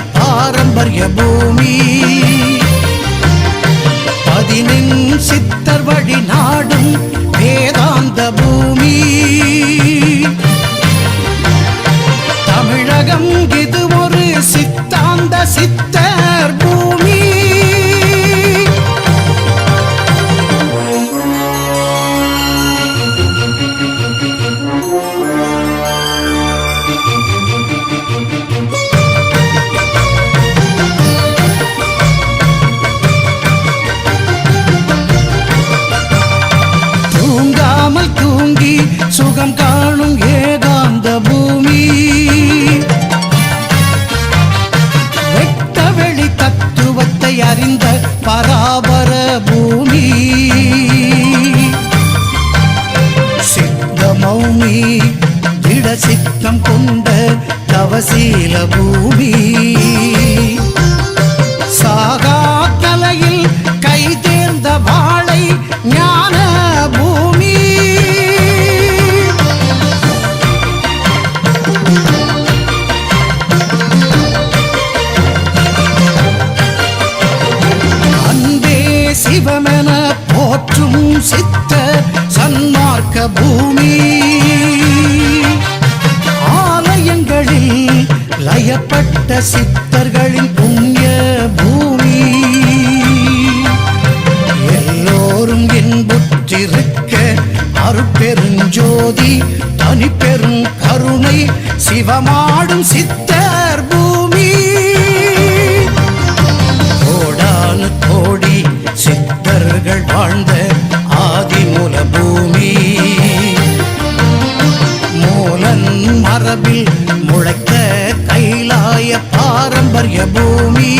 பாரம்பரிய பாரம்பரிய பூமி. பதினெண் சித்தர் வழி சுகம் காணும் ஏகாந்த பூமி. வெட்டவெளி தத்துவத்தை அறிந்த பராபர பூமி. சித்த மௌனி திட சித்தம் கொண்ட தவசீல பூமி. சிவமென போற்றும் சித்த சன்மார்க்க பூமி. ஆலயங்களில் லயப்பட்ட சித்தர்களின் புண்ணிய பூமி. எல்லோரும் இன்புற்றிருக்க அருட்பெருஞ்சோதி தனிப்பெரும் கருணை சிவமாடும் சித்தர் பூமி மரபில் முளைத்த கைலாய பாரம்பரிய பூமி.